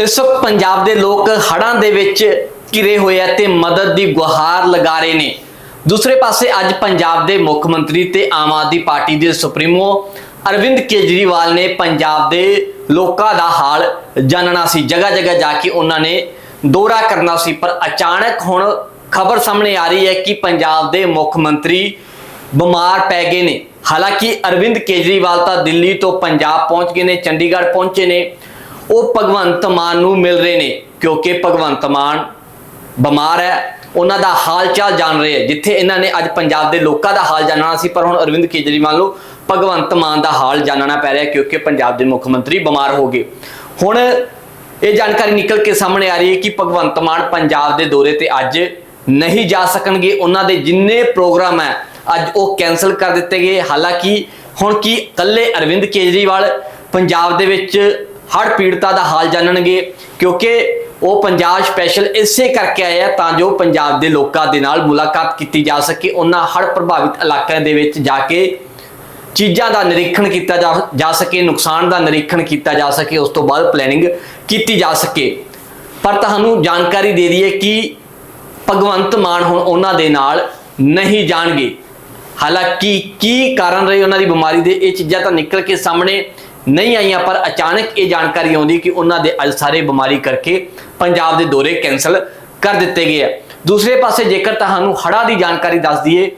ਇਸ ਵਕਤ ਪੰਜਾਬ ਦੇ ਲੋਕ ਹੜ੍ਹਾਂ ਦੇ ਵਿੱਚ ਘਿਰੇ ਹੋਏ ਆ ਤੇ ਮਦਦ ਦੀ ਗੁਹਾਰ ਲਗਾ ਰਹੇ ਨੇ। ਦੂਸਰੇ ਪਾਸੇ ਅੱਜ ਪੰਜਾਬ ਦੇ ਮੁੱਖ ਮੰਤਰੀ ਤੇ ਆਮ ਆਦਮੀ ਪਾਰਟੀ ਦੇ ਸੁਪਰੀਮੋ ਅਰਵਿੰਦ ਕੇਜਰੀਵਾਲ ਨੇ ਪੰਜਾਬ ਦੇ ਲੋਕਾਂ ਦਾ ਹਾਲ ਜਾਣਨਾ ਸੀ। ਜਗ੍ਹਾ ਜਗ੍ਹਾ ਜਾ ਕੇ ਉਹਨਾਂ ਨੇ ਦੌਰਾ ਕਰਨਾ ਸੀ, ਪਰ ਅਚਾਨਕ ਹੁਣ ਖਬਰ ਸਾਹਮਣੇ ਆ ਰਹੀ ਹੈ ਕਿ ਪੰਜਾਬ ਦੇ ਮੁੱਖ ਮੰਤਰੀ ਬਿਮਾਰ ਪੈ ਗਏ ਨੇ। ਹਾਲਾਂਕਿ ਅਰਵਿੰਦ ਕੇਜਰੀਵਾਲ ਤਾਂ ਦਿੱਲੀ ਤੋਂ ਪੰਜਾਬ ਪਹੁੰਚ ਗਏ ਨੇ, ਚੰਡੀਗੜ੍ਹ ਪਹੁੰਚੇ ਨੇ। ਉਹ ਭਗਵੰਤ ਮਾਨ ਨੂੰ ਮਿਲ ਰਹੇ ਨੇ, ਕਿਉਂਕਿ ਭਗਵੰਤ ਮਾਨ ਬਿਮਾਰ ਹੈ, ਉਹਨਾਂ ਦਾ ਹਾਲ ਚਾਲ ਜਾਣ ਰਹੇ ਹੈ, ਜਿੱਥੇ ਇਹਨਾਂ ਨੇ ਅੱਜ ਪੰਜਾਬ ਦੇ ਲੋਕਾਂ ਦਾ ਹਾਲ ਜਾਣਨਾ ਸੀ, ਪਰ ਹੁਣ ਅਰਵਿੰਦ ਕੇਜਰੀਵਾਲ ਨੂੰ ਭਗਵੰਤ ਮਾਨ ਦਾ ਹਾਲ ਜਾਣਨਾ ਪੈ ਰਿਹਾ, ਕਿਉਂਕਿ ਪੰਜਾਬ ਦੇ ਮੁੱਖ ਮੰਤਰੀ ਬਿਮਾਰ ਹੋ ਗਏ। ਹੁਣ ਇਹ ਜਾਣਕਾਰੀ ਨਿਕਲ ਕੇ ਸਾਹਮਣੇ ਆ ਰਹੀ ਹੈ ਕਿ ਭਗਵੰਤ ਮਾਨ ਪੰਜਾਬ ਦੇ ਦੌਰੇ ਤੇ ਅੱਜ ਨਹੀਂ ਜਾ ਸਕਣਗੇ। ਉਹਨਾਂ ਦੇ ਜਿੰਨੇ ਪ੍ਰੋਗਰਾਮ ਹੈ, ਅੱਜ ਉਹ ਕੈਨਸਲ ਕਰ ਦਿੱਤੇ ਗਏ। ਹਾਲਾਂਕਿ ਹੁਣ ਕੀ ਇਕੱਲੇ ਅਰਵਿੰਦ ਕੇਜਰੀਵਾਲ ਪੰਜਾਬ ਦੇ ਵਿੱਚ ਹੜ੍ਹ ਪੀੜਤਾ ਦਾ ਹਾਲ ਜਾਣਨਗੇ, ਕਿਉਂਕਿ ਉਹ ਪੰਜਾਬ ਸਪੈਸ਼ਲ ਇਸੇ ਕਰਕੇ ਆਏ ਆ ਤਾਂ ਜੋ ਪੰਜਾਬ ਦੇ ਲੋਕਾਂ ਦੇ ਨਾਲ ਮੁਲਾਕਾਤ ਕੀਤੀ ਜਾ ਸਕੇ, ਉਹਨਾਂ ਹੜ੍ਹ ਪ੍ਰਭਾਵਿਤ ਇਲਾਕਿਆਂ ਦੇ ਵਿੱਚ ਜਾ ਕੇ ਚੀਜ਼ਾਂ ਦਾ ਨਿਰੀਖਣ ਕੀਤਾ ਜਾ ਜਾ ਸਕੇ, ਨੁਕਸਾਨ ਦਾ ਨਿਰੀਖਣ ਕੀਤਾ ਜਾ ਸਕੇ, ਉਸ ਤੋਂ ਬਾਅਦ ਪਲੈਨਿੰਗ ਕੀਤੀ ਜਾ ਸਕੇ। ਪਰ ਤੁਹਾਨੂੰ ਜਾਣਕਾਰੀ ਦੇ ਦਈਏ ਕਿ ਭਗਵੰਤ ਮਾਨ ਹੁਣ ਉਹਨਾਂ ਦੇ ਨਾਲ ਨਹੀਂ ਜਾਣਗੇ। ਹਾਲਾਂਕਿ ਕੀ ਕਾਰਨ ਰਹੇ ਉਹਨਾਂ ਦੀ ਬਿਮਾਰੀ ਦੇ, ਇਹ ਚੀਜ਼ਾਂ ਤਾਂ ਨਿਕਲ ਕੇ ਸਾਹਮਣੇ ਨਹੀਂ ਆਈਆਂ, ਪਰ ਅਚਾਨਕ ਇਹ ਜਾਣਕਾਰੀ ਆਉਂਦੀ ਕਿ ਉਹਨਾਂ ਦੇ ਅੱਜ ਸਾਰੇ ਬਿਮਾਰੀ ਕਰਕੇ ਪੰਜਾਬ ਦੇ ਦੌਰੇ ਕੈਨਸਲ ਕਰ ਦਿੱਤੇ ਗਏ ਆ। ਦੂਸਰੇ ਪਾਸੇ ਜੇਕਰ ਤੁਹਾਨੂੰ ਹੜ੍ਹਾਂ ਦੀ ਜਾਣਕਾਰੀ ਦੱਸ ਦਈਏ,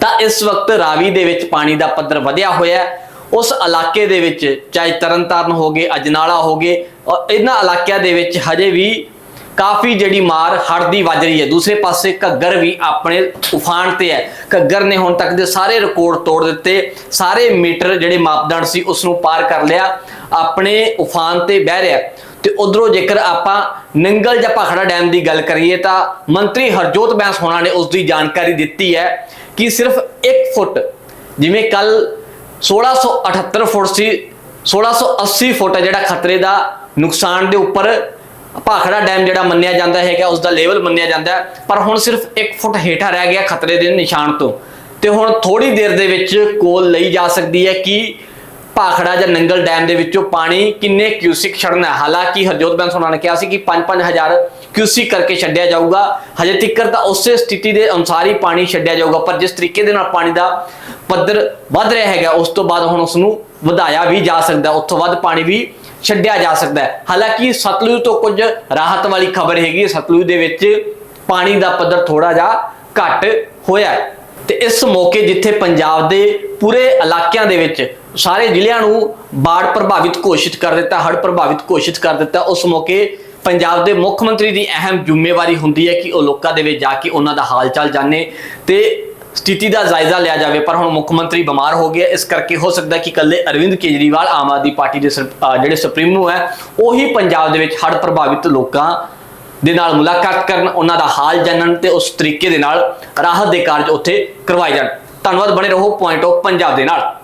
ਤਾਂ ਇਸ ਵਕਤ ਰਾਵੀ ਦੇ ਵਿੱਚ ਪਾਣੀ ਦਾ ਪੱਧਰ ਵਧਿਆ ਹੋਇਆ ਹੈ। ਉਸ ਇਲਾਕੇ ਦੇ ਵਿੱਚ, ਚਾਹੇ ਤਰਨਤਾਰਨ ਹੋ ਗਏ, ਅਜਨਾਲਾ ਹੋ ਗਏ ਔਰ ਇਹਨਾਂ ਇਲਾਕਿਆਂ ਦੇ ਵਿੱਚ ਹਜੇ ਵੀ ਕਾਫੀ ਜਿਹੜੀ ਮਾਰ ਹੜ੍ਹ ਦੀ ਵੱਜ ਰਹੀ ਹੈ। ਦੂਸਰੇ ਪਾਸੇ ਘੱਗਰ ਵੀ ਆਪਣੇ ਉਫਾਨ ਤੇ ਹੈ। ਘੱਗਰ ਨੇ ਹੁਣ ਤੱਕ ਦੇ ਸਾਰੇ ਰਿਕਾਰਡ ਤੋੜ ਦਿੱਤੇ। ਸਾਰੇ ਮੀਟਰ ਜਿਹੜੇ ਮਾਪਦੰਡ ਸੀ ਉਸ ਨੂੰ ਪਾਰ ਕਰ ਲਿਆ। ਆਪਣੇ ਉਫਾਨ ਤੇ ਬਹਿ ਰਿਹਾ। ਤੇ ਉਧਰੋਂ ਜੇਕਰ ਆਪਾਂ ਨੰਗਲ ਜਾਂ ਭਾਖੜਾ ਡੈਮ ਦੀ ਗੱਲ ਕਰੀਏ ਤਾਂ ਮੰਤਰੀ ਹਰਜੋਤ ਬੈਂਸ ਹੋਣਾ ਨੇ ਉਸ ਦੀ ਜਾਣਕਾਰੀ ਦਿੱਤੀ ਹੈ ਕਿ ਸਿਰਫ 1 ਫੁੱਟ, ਜਿਵੇਂ ਕੱਲ 1678 ਫੁੱਟ ਸੀ 1680 ਫੁੱਟ ਹੈ ਜਿਹੜਾ ਖਤਰੇ ਦਾ ਨੁਕਸਾਨ ਦੇ ਉੱਪਰ ਭਾਖੜਾ ਡੈਮ ਜਿਹੜਾ ਮੰਨਿਆ ਜਾਂਦਾ ਹੈਗਾ, ਉਸ ਦਾ ਲੈਵਲ ਮੰਨਿਆ ਜਾਂਦਾ ਪਰ ਹੁਣ ਸਿਰਫ 1 ਫੁੱਟ ਹੇਠਾਂ ਰਹਿ ਗਿਆ ਖਤਰੇ ਦੇ ਨਿਸ਼ਾਨ ਤੋਂ। ਤੇ ਹੁਣ ਥੋੜੀ ਦੇਰ ਦੇ ਵਿੱਚ ਕੋਲ ਲਈ ਜਾ ਸਕਦੀ ਹੈ ਕਿ ਭਾਖੜਾ ਜਾਂ ਨੰਗਲ ਡੈਮ ਦੇ ਵਿੱਚੋਂ ਪਾਣੀ ਕਿੰਨੇ ਕਿਊਸਿਕ ਛੱਡਣਾ ਹੈ। ਹਾਲਾਂਕਿ ਹਰਜੋਤ ਬੈਂਸ ਉਹਨਾਂ ਨੇ ਕਿਹਾ ਸੀ ਕਿ 5-5000 ਕਿਊਸਿਕ ਕਰਕੇ ਛੱਡਿਆ ਜਾਊਗਾ। ਹਜੇ ਤੱਕਰ ਤਾਂ ਉਸੇ ਸਥਿਤੀ ਦੇ ਅਨੁਸਾਰ ਹੀ ਪਾਣੀ ਛੱਡਿਆ ਜਾਊਗਾ, ਪਰ ਜਿਸ ਤਰੀਕੇ ਦੇ ਨਾਲ ਪਾਣੀ ਦਾ ਪੱਧਰ ਵੱਧ ਰਿਹਾ ਹੈਗਾ, ਉਸ ਤੋਂ ਬਾਅਦ ਹੁਣ ਉਸ ਨੂੰ ਵਧਾਇਆ ਵੀ ਜਾ ਸਕਦਾ। ਉਸ ਤੋਂ ਵੱਧ ਪਾਣੀ ਵੀ ਛੱਡਿਆ ਜਾ ਸਕਦਾ ਹੈ। ਹਾਲਾਂਕਿ ਸਤਲੁਜ ਤੋਂ ਕੁਝ ਰਾਹਤ ਵਾਲੀ ਖਬਰ ਹੈਗੀ ਹੈ। ਸਤਲੁਜ ਦੇ ਵਿੱਚ ਪਾਣੀ ਦਾ ਪੱਧਰ ਥੋੜਾ ਜਿਹਾ ਘਟ ਹੋਇਆ ਹੈ। ਤੇ ਇਸ ਮੌਕੇ ਜਿੱਥੇ ਪੰਜਾਬ ਦੇ ਪੂਰੇ ਇਲਾਕਿਆਂ ਦੇ ਵਿੱਚ ਸਾਰੇ ਜ਼ਿਲ੍ਹਿਆਂ ਨੂੰ ਬਾੜ ਪ੍ਰਭਾਵਿਤ ਘੋਸ਼ਿਤ ਕਰ ਦਿੱਤਾ, ਹੜ੍ਹ ਪ੍ਰਭਾਵਿਤ ਘੋਸ਼ਿਤ ਕਰ ਦਿੱਤਾ, ਉਸ ਮੌਕੇ ਪੰਜਾਬ ਦੇ ਮੁੱਖ ਮੰਤਰੀ ਦੀ ਅਹਿਮ ਜ਼ਿੰਮੇਵਾਰੀ ਹੁੰਦੀ ਹੈ ਕਿ ਉਹ ਲੋਕਾਂ ਦੇ ਵਿੱਚ ਜਾ ਕੇ ਉਹਨਾਂ ਦਾ ਹਾਲ ਚਾਲ ਜਾਣੇ ਤੇ ਸਥਿਤੀ ਦਾ ਜਾਇਜ਼ਾ ਲਿਆ ਜਾਵੇ, ਪਰ ਹੁਣ ਮੁੱਖ ਮੰਤਰੀ ਬਿਮਾਰ ਹੋ ਗਿਆ। ਇਸ ਕਰਕੇ ਹੋ ਸਕਦਾ ਕਿ ਕੱਲੇ ਅਰਵਿੰਦ ਕੇਜਰੀਵਾਲ ਆਮ ਆਦਮੀ ਪਾਰਟੀ ਦੇ ਜਿਹੜੇ ਸੁਪਰੀਮੋ ਹੈ, ਉਹੀ ਪੰਜਾਬ ਦੇ ਵਿੱਚ ਹੜ੍ਹ ਪ੍ਰਭਾਵਿਤ ਲੋਕਾਂ ਦੇ ਨਾਲ ਮੁਲਾਕਾਤ ਕਰਨ, ਉਹਨਾਂ ਦਾ ਹਾਲ ਜਾਣਨ ਤੇ ਉਸ ਤਰੀਕੇ ਦੇ ਨਾਲ ਰਾਹਤ ਦੇ ਕਾਰਜ ਉੱਥੇ ਕਰਵਾਏ ਜਾਣ। ਧੰਨਵਾਦ, ਬਣੇ ਰਹੋ ਪੁਆਇੰਟ ਆਫ ਪੰਜਾਬ ਦੇ ਨਾਲ।